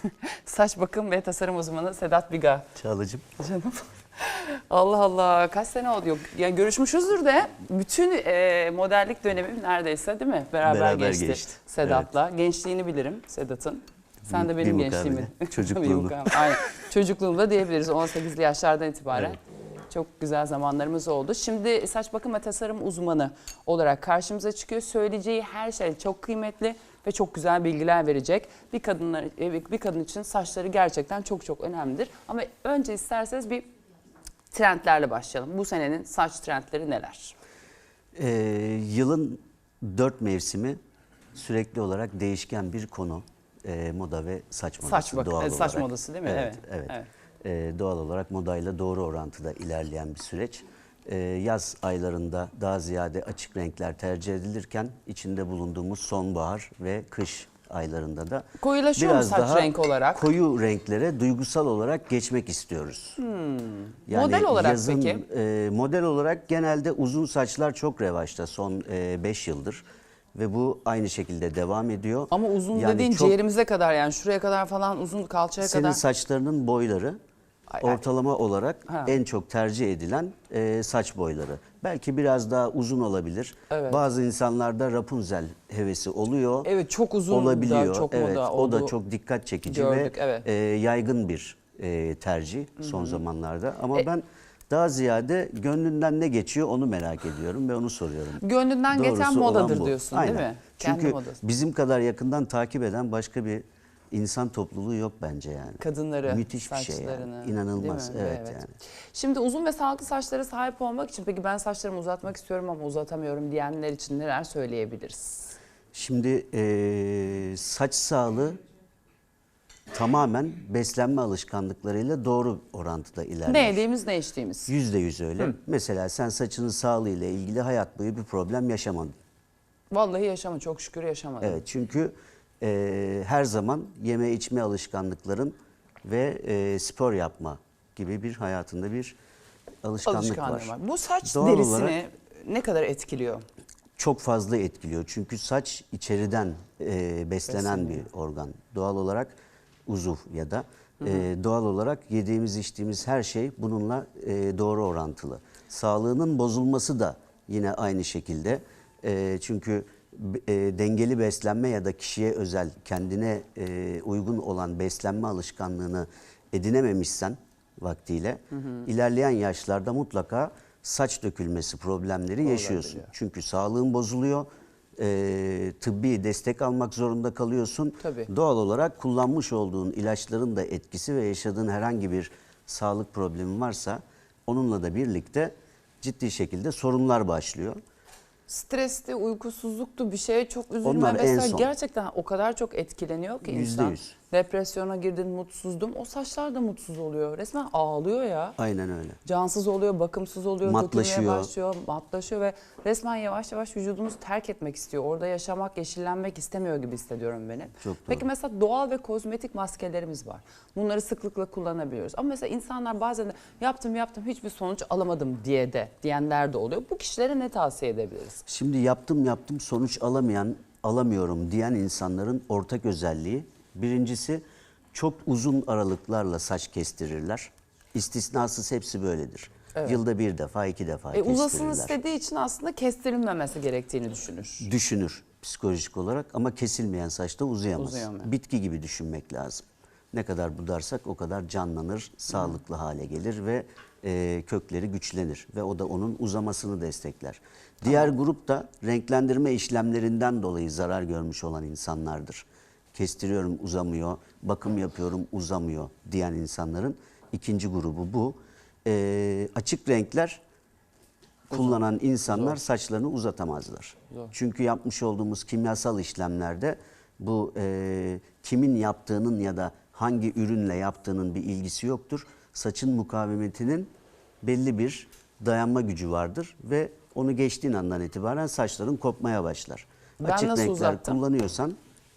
Saç bakım ve tasarım uzmanı Sedat Biga. Çağlacığım. Canım. Allah Allah kaç sene oldu? Yani görüşmüşüzdür de bütün e, modellik dönemim neredeyse değil mi? Beraber, Beraber geçti, geçti. Sedat'la. Gençliğini bilirim Sedat'ın. Sen de benim bir gençliğimi. mukabele. Aynen. Çocukluğumda diyebiliriz 18'li yaşlardan itibaren. Evet. Çok güzel zamanlarımız oldu. Şimdi saç bakım ve tasarım uzmanı olarak karşımıza çıkıyor. Söyleyeceği her şey çok kıymetli ve çok güzel bilgiler verecek. Bir kadınlar e, bir kadın için saçları gerçekten çok çok önemlidir. Ama önce isterseniz bir trendlerle başlayalım. Bu senenin saç trendleri neler? Ee, yılın dört mevsimi sürekli olarak değişken bir konu. Ee, moda ve saç modası Saç bak- doğal e, saç olarak. modası değil mi? Evet. Evet, evet. evet. Ee, doğal olarak modayla doğru orantıda ilerleyen bir süreç. Ee, yaz aylarında daha ziyade açık renkler tercih edilirken içinde bulunduğumuz sonbahar ve kış aylarında da Koyulaşıyor mu saç renk olarak? koyu renklere duygusal olarak geçmek istiyoruz. Hmm. Model olarak peki? e, model olarak genelde uzun saçlar çok revaçta son 5 yıldır ve bu aynı şekilde devam ediyor. Ama uzun Yani dediğin çok- ciğerimize kadar yani şuraya kadar falan uzun kalçaya Senin kadar. saçlarının boyları. Ortalama olarak Ha. en çok tercih edilen e, saç boyları. Belki biraz daha uzun olabilir. Evet. Bazı insanlarda Rapunzel hevesi oluyor. Evet çok uzun olabiliyor. da çok evet, moda o da çok dikkat çekici Gördük, ve evet. e, yaygın bir e, tercih son zamanlarda. Ama ben daha ziyade gönlünden ne geçiyor onu merak ediyorum ve onu soruyorum. Gönlünden geçen Doğrusu olan modadır diyorsun Aynen. değil mi? Kendi Çünkü modası. bizim kadar yakından takip eden başka bir insan topluluğu yok bence yani. Kadınları, Müthiş bir şey yani. İnanılmaz. mi? Evet, yani. Şimdi uzun ve sağlıklı saçlara sahip olmak için peki ben saçlarımı uzatmak istiyorum ama uzatamıyorum diyenler için neler söyleyebiliriz? Şimdi eee, saç sağlığı tamamen beslenme alışkanlıklarıyla doğru orantıda ilerler. Ne yediğimiz ne içtiğimiz. Yüzde yüz öyle. Mesela sen saçının sağlığıyla ilgili hayat boyu bir problem yaşamadın. Vallahi yaşamı çok şükür yaşamadım. Evet çünkü eee, her zaman yeme içme alışkanlıkların ve eee, spor yapma gibi bir hayatında bir alışkanlık var. var. Bu saç Doğal derisini olarak- ne kadar etkiliyor? çok fazla etkiliyor. Çünkü saç içeriden e, beslenen bir organ. Doğal olarak uzuv ya da e, doğal olarak yediğimiz içtiğimiz her şey bununla e, doğru orantılı. Sağlığının bozulması da yine aynı şekilde. E, çünkü e, dengeli beslenme ya da kişiye özel kendine e, uygun olan beslenme alışkanlığını edinememişsen vaktiyle ilerleyen yaşlarda mutlaka saç dökülmesi problemleri yaşıyorsun. Çünkü sağlığın bozuluyor. e, tıbbi destek almak zorunda kalıyorsun. Tabii. Doğal olarak kullanmış olduğun ilaçların da etkisi ve yaşadığın herhangi bir sağlık problemi varsa onunla da birlikte ciddi şekilde sorunlar başlıyor. Stresti, uykusuzluktu, bir şeye çok üzülme Onlar en vesaire. son. Gerçekten o kadar çok etkileniyor ki Yüzde insan. yüz. Depresyona girdin, mutsuzdum. O saçlar da mutsuz oluyor. Resmen ağlıyor ya. Aynen öyle. Cansız oluyor, bakımsız oluyor, Matlaşıyor. başlıyor, matlaşıyor ve resmen yavaş yavaş vücudumuzu terk etmek istiyor. Orada yaşamak, yeşillenmek istemiyor gibi hissediyorum beni. Çok doğru. Peki mesela doğal ve kozmetik maskelerimiz var. Bunları sıklıkla kullanabiliyoruz. Ama mesela insanlar bazen de yaptım yaptım hiçbir sonuç alamadım diye de diyenler de oluyor. Bu kişilere ne tavsiye edebiliriz? Şimdi yaptım yaptım sonuç alamayan, alamıyorum diyen insanların ortak özelliği birincisi çok uzun aralıklarla saç kestirirler. İstisnasız hepsi böyledir. Yılda bir defa, iki defa E, uzasın kestirirler. istediği için aslında kestirilmemesi gerektiğini düşünür. Düşünür psikolojik olarak ama kesilmeyen saçta uzayamaz. Uzayamıyor. Bitki gibi düşünmek lazım. Ne kadar budarsak o kadar canlanır, sağlıklı hale gelir ve e, kökleri güçlenir ve o da onun uzamasını destekler. Diğer grup da renklendirme işlemlerinden dolayı zarar görmüş olan insanlardır. Kestiriyorum uzamıyor, bakım yapıyorum uzamıyor diyen insanların ikinci grubu bu. E, açık renkler kullanan insanlar saçlarını uzatamazlar. Çünkü yapmış olduğumuz kimyasal işlemlerde bu e, kimin yaptığının ya da hangi ürünle yaptığının bir ilgisi yoktur. Saçın mukavemetinin belli bir dayanma gücü vardır ve onu geçtiğin andan itibaren saçların kopmaya başlar. Ben açık renkler uzattım? kullanıyorsan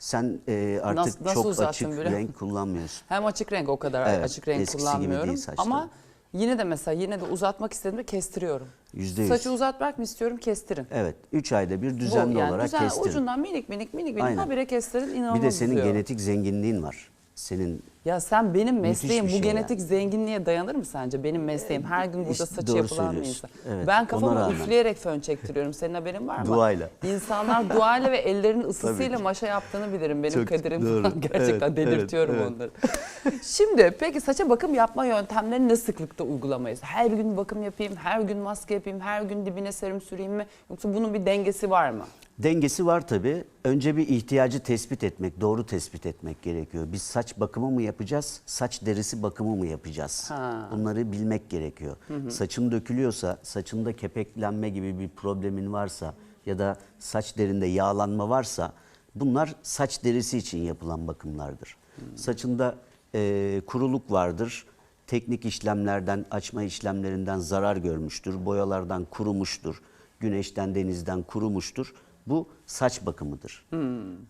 sen e, artık Nasıl- nasıl çok açık musun? renk kullanmıyorsun. Hem açık renk o kadar Evet, açık renk kullanmıyorum ama yine de mesela yine de uzatmak istediğimde kestiriyorum. Yüzde yüz. Saçı uzatmak mı istiyorum kestirin. Evet 3 ayda bir Bu düzenli yani olarak düzen- kestirin. Ucundan minik minik minik minik habire kestirin inanılmaz Bir de senin uzuyor. genetik zenginliğin var. senin Ya sen benim mesleğim bu şey genetik zenginliğe dayanır mı sence? Benim mesleğim her gün burada işte doğru yapılan bir insan. Evet, ben rağmen. üfleyerek fön çektiriyorum. Senin haberin var mı? Duayla. İnsanlar duayla ve ellerinin ısısıyla maşa yaptığını bilirim. Benim Çok kaderim doğru. falan. Gerçekten Evet, delirtiyorum evet, onları. Şimdi peki saça bakım yapma yöntemlerini ne sıklıkta uygulamayız? Her gün bakım yapayım, her gün maske yapayım, her gün dibine serum süreyim mi? Yoksa bunun bir dengesi var mı? Dengesi var tabii. Önce bir ihtiyacı tespit etmek, doğru tespit etmek gerekiyor. Biz saç bakımı mı yapacağız, saç derisi bakımı mı yapacağız? Ha. Bunları bilmek gerekiyor. Saçın dökülüyorsa, saçında kepeklenme gibi bir problemin varsa ya da saç derinde yağlanma varsa bunlar saç derisi için yapılan bakımlardır. Saçında e, kuruluk vardır. Teknik işlemlerden, açma işlemlerinden zarar görmüştür. Boyalardan kurumuştur. Güneşten, denizden kurumuştur. Bu saç bakımıdır.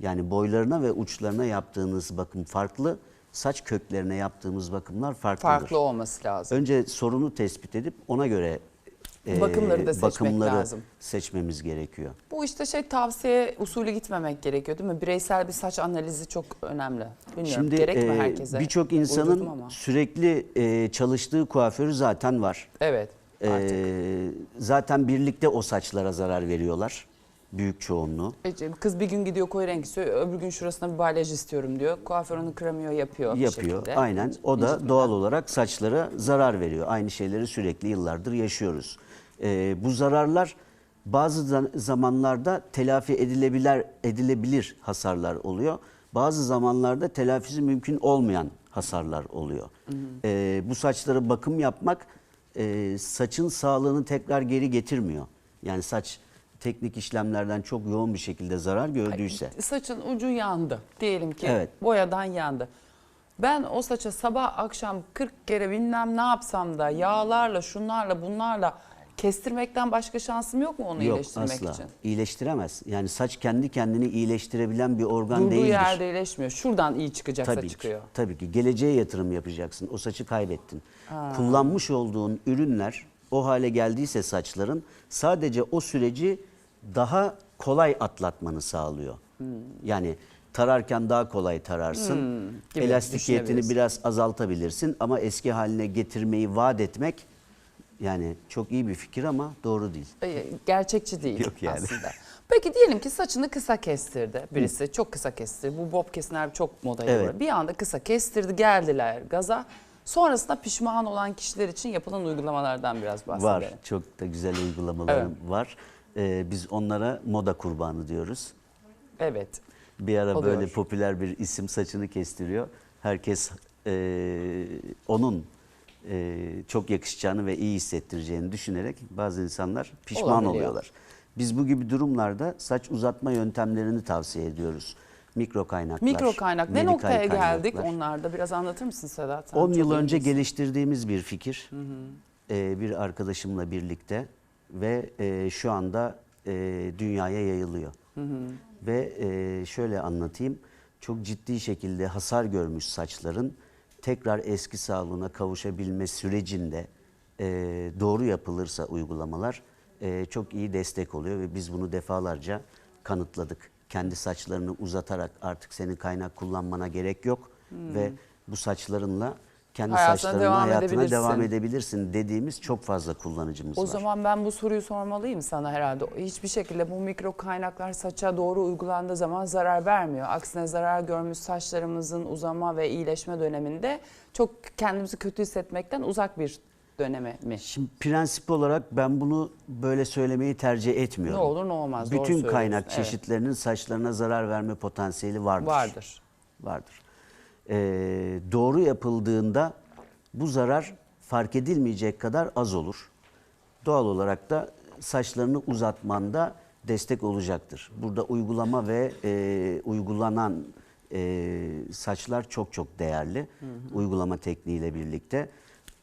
Yani boylarına ve uçlarına yaptığınız bakım farklı, saç köklerine yaptığımız bakımlar farklıdır. Farklı olması lazım. Önce sorunu tespit edip ona göre e, Bakımları da seçmek bakımları lazım. seçmemiz gerekiyor. Bu işte şey tavsiye usulü gitmemek gerekiyor değil mi? Bireysel bir saç analizi çok önemli. Bilmiyorum Şimdi gerek mi e, herkese? birçok insanın sürekli e, çalıştığı kuaförü zaten var. Evet artık. E, zaten birlikte o saçlara zarar veriyorlar. Büyük çoğunluğu. Kız bir gün gidiyor koyu renk istiyor, öbür gün şurasına bir balyaj istiyorum diyor. Kuaför onu kıramıyor, yapıyor. yapıyor. Aynen. O da doğal olarak saçlara zarar veriyor. Aynı şeyleri sürekli yıllardır yaşıyoruz. Ee, bu zararlar bazı zamanlarda telafi edilebilir edilebilir hasarlar oluyor. Bazı zamanlarda telafisi mümkün olmayan hasarlar oluyor. Ee, bu saçlara bakım yapmak e, saçın sağlığını tekrar geri getirmiyor. Yani saç teknik işlemlerden çok yoğun bir şekilde zarar gördüyse. Saçın ucu yandı. Diyelim ki Evet. boyadan yandı. Ben o saça sabah akşam 40 kere bilmem ne yapsam da yağlarla, şunlarla, bunlarla kestirmekten başka şansım yok mu onu Yok iyileştirmek asla. için? İyileştiremez. Yani saç kendi kendini iyileştirebilen bir organ Durduğu değildir. yerde iyileşmiyor. Şuradan iyi çıkacaksa Tabii çıkıyor. ki. Tabii ki. Geleceğe yatırım yapacaksın. O saçı kaybettin. Kullanmış olduğun ürünler o hale geldiyse saçların sadece o süreci daha kolay atlatmanı sağlıyor. Hmm. Yani tararken daha kolay tararsın. gibi Elastikiyetini biraz azaltabilirsin ama eski haline getirmeyi vaat etmek yani çok iyi bir fikir ama doğru değil. E, gerçekçi değil Yok yani. aslında. Peki diyelim ki saçını kısa kestirdi birisi. Çok kısa kestirdi. Bu bob kesimler çok modaya Evet. evet. Bir anda kısa kestirdi geldiler gaza. Sonrasında pişman olan kişiler için yapılan uygulamalardan biraz bahsedelim. Var. Çok da güzel uygulamalarım var. Ee, biz onlara moda kurbanı diyoruz. Evet. Bir ara Oluyor. böyle popüler bir isim saçını kestiriyor. Herkes e, onun e, çok yakışacağını ve iyi hissettireceğini düşünerek bazı insanlar pişman Olabiliyor. oluyorlar. Biz bu gibi durumlarda saç uzatma yöntemlerini tavsiye ediyoruz. Mikro kaynaklar. Mikro kaynak. Ne noktaya geldik kaynaklar. onlarda? Biraz anlatır mısın Sedat? Sen 10 çok yıl önce geliştirdiğimiz bir fikir. Ee, bir arkadaşımla birlikte ve e, şu anda e, dünyaya yayılıyor. Ve e, şöyle anlatayım. Çok ciddi şekilde hasar görmüş saçların tekrar eski sağlığına kavuşabilme sürecinde e, doğru yapılırsa uygulamalar e, çok iyi destek oluyor ve biz bunu defalarca kanıtladık. Kendi saçlarını uzatarak artık senin kaynak kullanmana gerek yok ve bu saçlarınla kendi Hayatına saçlarına devam hayatına edebilirsin. devam edebilirsin dediğimiz çok fazla kullanıcımız O var. zaman ben bu soruyu sormalıyım sana herhalde. Hiçbir şekilde bu mikro kaynaklar saça doğru uygulandığı zaman zarar vermiyor. Aksine zarar görmüş saçlarımızın uzama ve iyileşme döneminde çok kendimizi kötü hissetmekten uzak bir döneme mi? Şimdi prensip olarak ben bunu böyle söylemeyi tercih Ne etmiyorum. olur ne olmaz. Bütün kaynak Evet. çeşitlerinin saçlarına zarar verme potansiyeli vardır. vardır. Vardır. Ee, doğru yapıldığında bu zarar fark edilmeyecek kadar az olur. Doğal olarak da saçlarını uzatmanda destek olacaktır. Burada uygulama ve e, uygulanan e, saçlar çok çok değerli. Uygulama tekniğiyle birlikte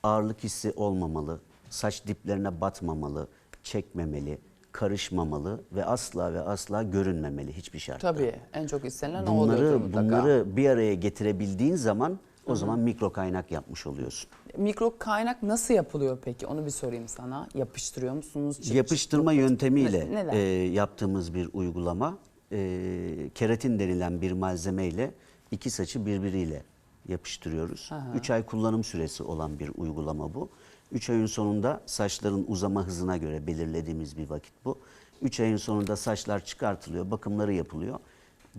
ağırlık hissi olmamalı, saç diplerine batmamalı, çekmemeli, karışmamalı ve asla ve asla görünmemeli hiçbir şartta. Tabii en çok istenilen o oluyordur Bunları mutlaka. bunları bir araya getirebildiğin zaman o zaman mikro kaynak yapmış oluyorsun. Mikro kaynak nasıl yapılıyor peki? Onu bir sorayım sana. Yapıştırıyor musunuz? Çıt Yapıştırma çıt- yöntemiyle Ne- e, yaptığımız bir uygulama. E, keratin denilen bir malzemeyle iki saçı birbiriyle yapıştırıyoruz. Aha. 3 ay kullanım süresi olan bir uygulama bu. 3 ayın sonunda saçların uzama hızına göre belirlediğimiz bir vakit bu. 3 ayın sonunda saçlar çıkartılıyor, bakımları yapılıyor.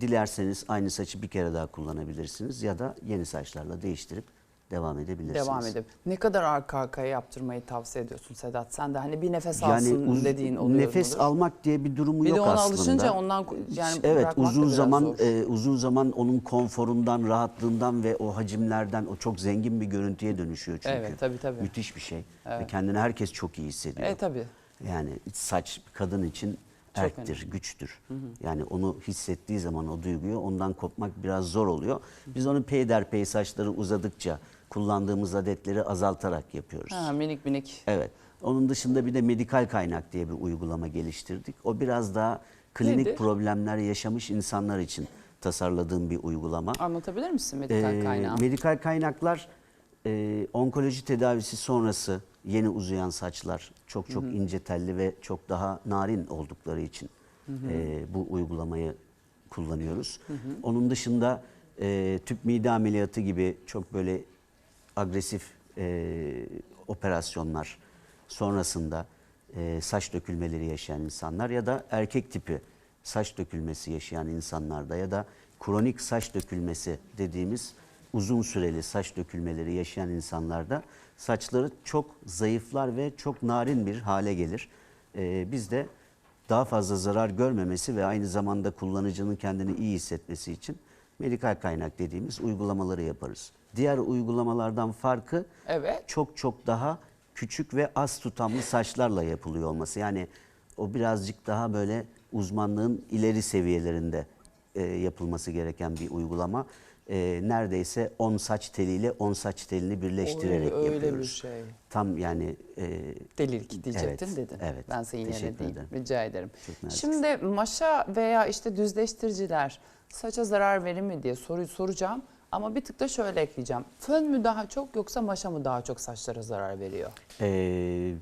Dilerseniz aynı saçı bir kere daha kullanabilirsiniz ya da yeni saçlarla değiştirip devam edebilirsiniz. Devam edip. Ne kadar arka arkaya yaptırmayı tavsiye ediyorsun Sedat? Sen de hani bir nefes alsın uz- dediğin oluyor nefes mudur? almak diye bir durumu Bir de yok ona aslında. alışınca ondan yani evet uzun zaman e, uzun zaman onun konforundan, rahatlığından ve o hacimlerden o çok zengin bir görüntüye dönüşüyor çünkü. Evet, tabii, tabii. Müthiş bir şey. Ve kendini herkes çok iyi hissediyor. E tabii. Yani saç kadın için erktir, önemli. güçtür. Yani onu hissettiği zaman o duyguyu ondan kopmak biraz zor oluyor. Biz onu peyderpey saçları uzadıkça kullandığımız adetleri azaltarak yapıyoruz. Ha, minik minik. Evet. Onun dışında bir de medikal kaynak diye bir uygulama geliştirdik. O biraz daha klinik Nedir? problemler yaşamış insanlar için tasarladığım bir uygulama. Anlatabilir misin medikal Ee, kaynağı? Medikal kaynaklar e, onkoloji tedavisi sonrası yeni uzayan saçlar çok çok ince telli ve çok daha narin oldukları için e, bu uygulamayı kullanıyoruz. Onun dışında e, tüp mide ameliyatı gibi çok böyle agresif e, operasyonlar sonrasında e, saç dökülmeleri yaşayan insanlar ya da erkek tipi saç dökülmesi yaşayan insanlarda ya da kronik saç dökülmesi dediğimiz uzun süreli saç dökülmeleri yaşayan insanlarda saçları çok zayıflar ve çok narin bir hale gelir. E, biz de daha fazla zarar görmemesi ve aynı zamanda kullanıcının kendini iyi hissetmesi için medikal kaynak dediğimiz uygulamaları yaparız. Diğer uygulamalardan farkı Evet. çok çok daha küçük ve az tutamlı saçlarla yapılıyor olması. Yani o birazcık daha böyle uzmanlığın ileri seviyelerinde e, yapılması gereken bir uygulama. E, neredeyse 10 saç teliyle 10 saç telini birleştirerek Oy, öyle yapıyoruz. bir şey. Tam yani e, Delilik diyecektin Evet, dedin. evet. Ben seni yine Teşekkür değil. ederim. Rica ederim. Şimdi maşa veya işte düzleştiriciler saça zarar verir mi diye soruyu soracağım. Ama bir tık da şöyle ekleyeceğim. Fön mü daha çok yoksa maşa mı daha çok saçlara zarar veriyor? Ee,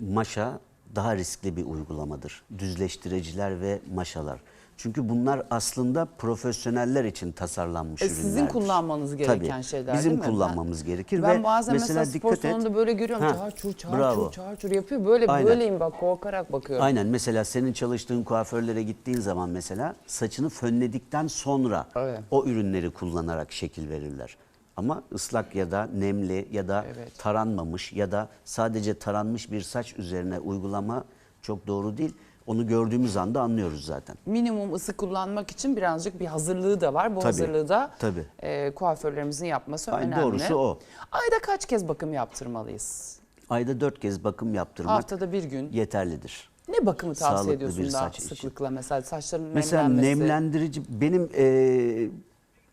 maşa daha riskli bir uygulamadır. Düzleştiriciler ve maşalar. Çünkü bunlar aslında profesyoneller için tasarlanmış E, ürünlerdir. sizin kullanmanız gereken Tabii, şeyler Bizim değil mi? kullanmamız gerekir Ben ve bazen mesela, spor dikkat et. salonunda böyle görüyorum. Ha, Çağır çur çağır bravo. çur çağır çur yapıyor. Böyle Aynen. böyleyim bak korkarak bakıyorum. Aynen mesela senin çalıştığın kuaförlere gittiğin zaman mesela saçını fönledikten sonra Evet. o ürünleri kullanarak şekil verirler. Ama ıslak ya da nemli ya da Evet. taranmamış ya da sadece taranmış bir saç üzerine uygulama çok doğru değil. Onu gördüğümüz anda anlıyoruz zaten. Minimum ısı kullanmak için birazcık bir hazırlığı da var. Bu Tabii, hazırlığı da tabii. e, kuaförlerimizin yapması Ay, önemli. doğrusu o. Ayda kaç kez bakım yaptırmalıyız? Ayda dört kez bakım yaptırmak Haftada bir gün. yeterlidir. Ne bakımı tavsiye Sağlıklı ediyorsun bir daha saç için. sıklıkla mesela saçların Mesela nemlenmesi? nemlendirici benim e,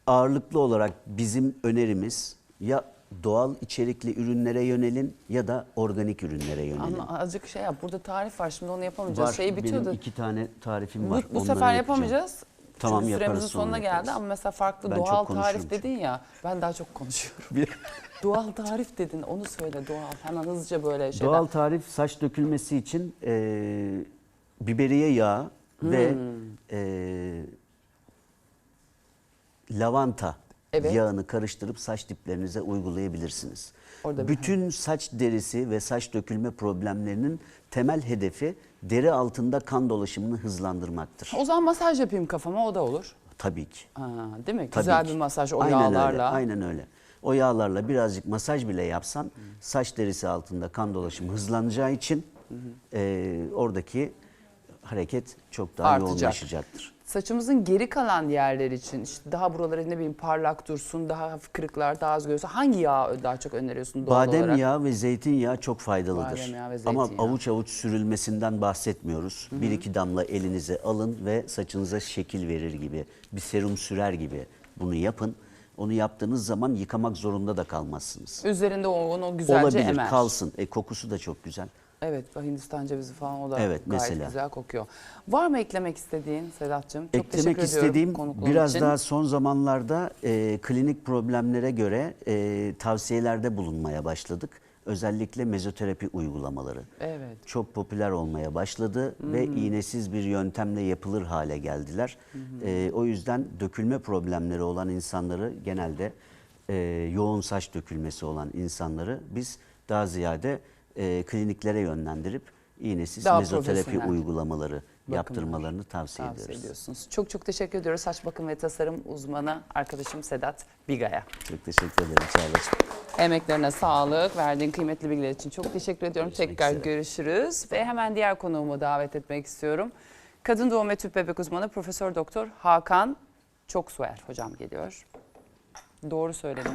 ağırlıklı olarak bizim önerimiz ya doğal içerikli ürünlere yönelin ya da organik ürünlere yönelin. Ama azıcık şey yap. Burada tarif var şimdi onu yapamayacağız. Var, şey bitiyordu. benim iki tane tarifim Bu, var. bu Onları sefer yapacağım. yapamayacağız. Tamam, Çünkü yaparız, süremizin sonuna yaparız. geldi ama mesela farklı Ben doğal tarif dedin ya. Ben daha çok konuşuyorum. doğal tarif dedin onu söyle doğal. Hemen hızlıca böyle şeyler. Doğal tarif saç dökülmesi için e, biberiye yağı ve Hmm. e, lavanta Evet. yağını karıştırıp saç diplerinize uygulayabilirsiniz. Orada bir- Bütün saç derisi ve saç dökülme problemlerinin temel hedefi deri altında kan dolaşımını hızlandırmaktır. O zaman masaj yapayım kafama o da olur. Tabii ki. Ha, değil mi? Tabii Güzel ki. bir masaj o Aynen yağlarla. Öyle, aynen öyle. O yağlarla birazcık masaj bile yapsan saç derisi altında kan dolaşımı hızlanacağı için e, oradaki hareket çok daha Artacak. yoğunlaşacaktır. Saçımızın geri kalan yerleri için işte daha buraları ne bileyim parlak dursun, daha hafif kırıklar daha az görse hangi yağı daha çok öneriyorsun doğal Badem olarak? yağı ve zeytinyağı çok faydalıdır. Badem yağı ve Ama zeytinyağı. avuç avuç sürülmesinden bahsetmiyoruz. Bir iki damla elinize alın ve saçınıza şekil verir gibi, bir serum sürer gibi bunu yapın. Onu yaptığınız zaman yıkamak zorunda da kalmazsınız. Üzerinde o- onu güzelce Olabilir, emer. kalsın. E, kokusu da çok güzel. Evet, Hindistan cevizi falan o da Evet, gayet mesela. güzel kokuyor. Var mı eklemek istediğin Sedat'cığım? Çok Eklemek istediğim biraz için. daha son zamanlarda e, klinik problemlere göre e, tavsiyelerde bulunmaya başladık. Özellikle mezoterapi uygulamaları. Evet. Çok popüler olmaya başladı ve iğnesiz bir yöntemle yapılır hale geldiler. E, o yüzden dökülme problemleri olan insanları genelde e, yoğun saç dökülmesi olan insanları biz daha ziyade e, kliniklere yönlendirip iğnesiz Daha mezoterapi uygulamaları yaptırmalarını tavsiye, Tavsiye ediyoruz. ediyorsunuz. Çok çok teşekkür ediyoruz saç bakım ve tasarım uzmanı arkadaşım Sedat Biga'ya. Çok teşekkür ederim Çağla'cığım. Emeklerine sağlık, verdiğin kıymetli bilgiler için çok teşekkür ediyorum. Görüşmek Tekrar üzere. görüşürüz ve hemen diğer konuğumu davet etmek istiyorum. Kadın doğum ve tüp bebek uzmanı Profesör Doktor Hakan Çoksuer hocam geliyor. Doğru söyledim?